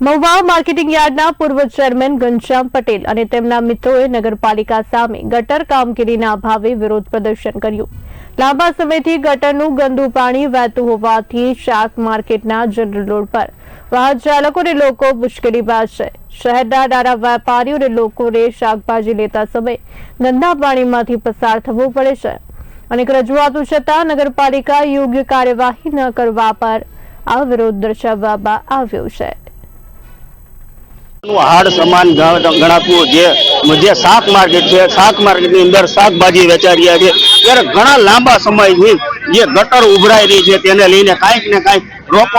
Mahuva marketing યાર્ડના પૂર્વ chairman Ghanshyam Patel અને તેમના મિત્રોએ નગરપાલિકા સામે ગટર કામગીરીના અભાવે વિરોધ પ્રદર્શન કર્યું. લાંબા સમયથી ગટરનું ગંદુ પાણી વહેતું હોવાથી શાક માર્કેટના જનરલ રોડ પર વાહન ચાલકો અને લોકો મુશ્કેલીમાં છે શહેરના નાના વેપારીઓ અને લોકોને શાકભાજી લેતા સમયે ગંદા પાણીમાંથી પસાર થવું પડે છે અનેક રજૂઆતો છતાં નગરપાલિકા યોગ્ય કાર્યવાહી ન કરવા પર આ વિરોધ દર્શાવવામાં આવ્યો છે. હાડ સમાન ગણાતું જે જે શાક માર્કેટ છે, શાક માર્કેટની અંદર શાકભાજી વેચાઈ રહ્યા છે. ત્યારે ઘણા લાંબા સમયથી જે ગટર ઉભરાઈ રહી છે તેને લઈને કાંઈક ને કાંઈક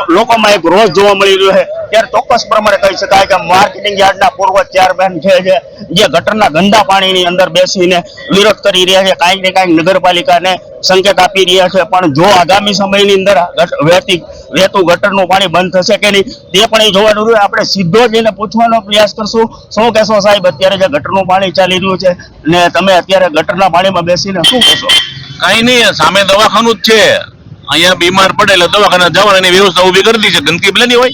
લોકોમાં એક રોષ જોવા મળી રહ્યો છે. ત્યારે ચોક્કસ પ્રમાણે કહી શકાય કે માર્કેટિંગ યાર્ડના પૂર્વ ચેરમેન છે જે ગટરના ગંદા પાણીની અંદર બેસીને વિરોધ કરી રહ્યા છે. કાંઈક ને કાંઈક નગરપાલિકાને સંકેત આપી રહ્યા છે. પણ જો આગામી સમયની અંદર વહેતી વહેતું ગટરનું પાણી બંધ થશે કે નહીં, તે પણ એ જોવાનું રહ્યું. આપણે સીધો જ એને પૂછવાનો પ્રયાસ કરશું. શું કહેશો સાહેબ? અત્યારે જે ગટરનું પાણી ચાલી રહ્યું છે ને તમે અત્યારે ગટરના પાણીમાં બેસીને શું કહેશો? કઈ નહીં, સામે દવાખાનું જ છે. અહીંયા બીમાર પડે એટલે દવાખાના જવાની વ્યવસ્થા ઊભી કરી દીધી છે. ગંદકી ભલે હોય.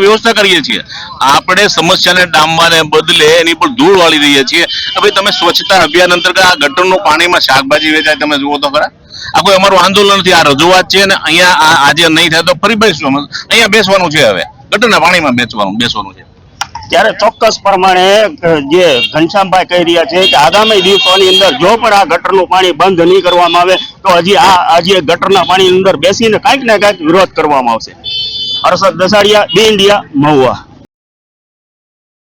વ્યવસ્થા કરીએ છીએ. આપણે સમસ્યાને ડામવાને બદલે એની પર ધૂળ વાળી રહીએ છીએ. ભાઈ તમે સ્વચ્છતા અભિયાન અંતર્ગત આ ગટરનું પાણીમાં શાકભાજી વેચાય, તમે જુઓ તો ખરા. આ કોઈ અમારું આંદોલન નથી, આ રજૂઆત છે ને અહીંયા આજે નહીં થાય તો ફરી બેસવાનું. અહીંયા બેસવાનું છે હવે. ગટરના પાણીમાં બેસવાનું બેસવાનું છે. ત્યારે ચોક્કસ પ્રમાણે જે ઘનશ્યામભાઈ કહી રહ્યા છે કે આગામી દિવસોની અંદર જો પણ આ ગટરનું પાણી બંધ નહીં કરવામાં આવે, તો હજી આ હજી ગટરના પાણીની અંદર બેસીને કાંઈક ને કાંઈક વિરોધ કરવામાં આવશે. Harshad Dasadiya B India, Mahuva.